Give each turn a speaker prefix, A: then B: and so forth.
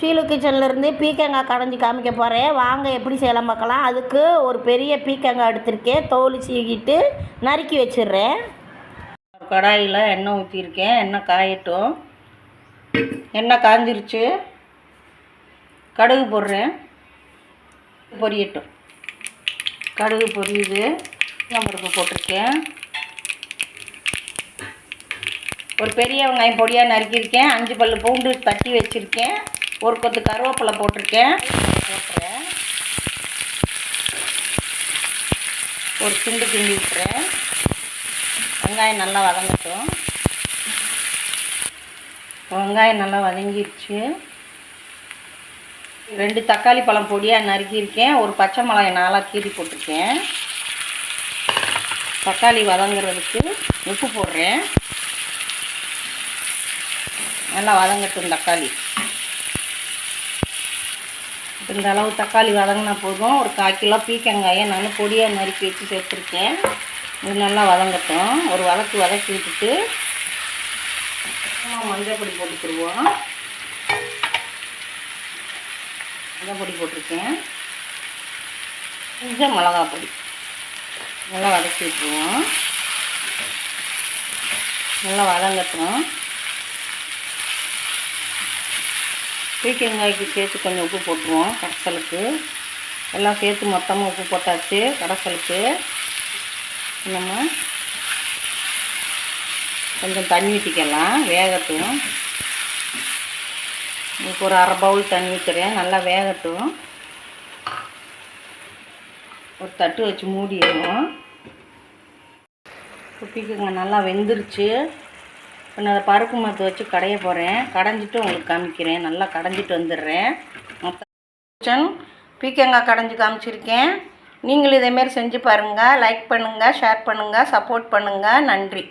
A: ஷீலு கிச்சன்லேருந்து பீக்கங்காய் கடைஞ்சி காமிக்க போகிறேன் வாங்க எப்படி செய்யலாம் பார்க்கலாம்? அதுக்கு ஒரு பெரிய பீக்கங்காய் எடுத்திருக்கேன். தோல் சீகிட்டு நறுக்கி வச்சிடுறேன். கடாயில் எண்ணெய் ஊற்றிருக்கேன் எண்ணெய் காயட்டும். எண்ணெய் காஞ்சிருச்சு. கடுகு போடுறேன். பொரியட்டும். கடுகு பொரியுது. பருப்பு போட்டிருக்கேன். ஒரு பெரிய வெங்காயம் பொடியாக நறுக்கியிருக்கேன். அஞ்சு பல்லு பூண்டு தட்டி வச்சுருக்கேன். ஒரு கொத்து கருவேப்பிலை போட்டிருக்கேன். போட்டுறேன் ஒரு துண்டு கிண்டி விட்டுறேன். வெங்காயம் நல்லா வதங்கட்டும். வெங்காயம் நல்லா வதங்கிருச்சு. ரெண்டு தக்காளி பழம் பொடியாக நறுக்கியிருக்கேன். ஒரு பச்சை மிளகாய் நாளாக கீறி போட்டிருக்கேன். தக்காளி வதங்குறதுக்கு உப்பு போடுறேன். நல்லா வதங்கட்டும் தக்காளி. இந்த அளவு தக்காளி வதங்கினா போதும். ஒரு கால் கிலோ பீக்கங்காயை நான் பொடியாக நறுக்கி வச்சு சேர்த்துருக்கேன். இது நல்லா வதங்கட்டும். ஒரு வதக்கு வதக்கி விட்டுட்டு மஞ்சள் பொடி போட்டுக்கிடுவோம் மஞ்சள் பொடி போட்டிருக்கேன். கொஞ்சம் மிளகா பொடி. நல்லா வதக்கி விட்டுருவோம். நல்லா வதங்கட்டும். பீக்கங்காய்க்கு சேர்த்து கொஞ்சம் உப்பு போட்டுருவோம் கடைசலுக்கு. எல்லாம் சேர்த்து மொத்தமாக உப்பு போட்டாச்சு கடைசலுக்கு. நம்ம கொஞ்சம் தண்ணி ஊற்றிக்கலாம் வேகட்டும். உங்களுக்கு ஒரு அரை பவுல் தண்ணி ஊற்றுறேன் நல்லா வேகட்டும். ஒரு தட்டு வச்சு மூடிடுவோம். பீக்கங்காய் நல்லா வெந்துருச்சு. இப்போ நான் அதை பருப்பு மத்து வச்சு கடைய போகிறேன். கடைஞ்சிட்டு உங்களுக்கு காமிக்கிறேன். நல்லா கடைஞ்சிட்டு வந்துடுறேன். மொத்தம் பீக்கங்காய் கடைஞ்சி காமிச்சிருக்கேன். நீங்களும் இதேமாரி செஞ்சு பாருங்கள் லைக் பண்ணுங்கள் ஷேர் பண்ணுங்கள் சப்போர்ட் பண்ணுங்கள் நன்றி.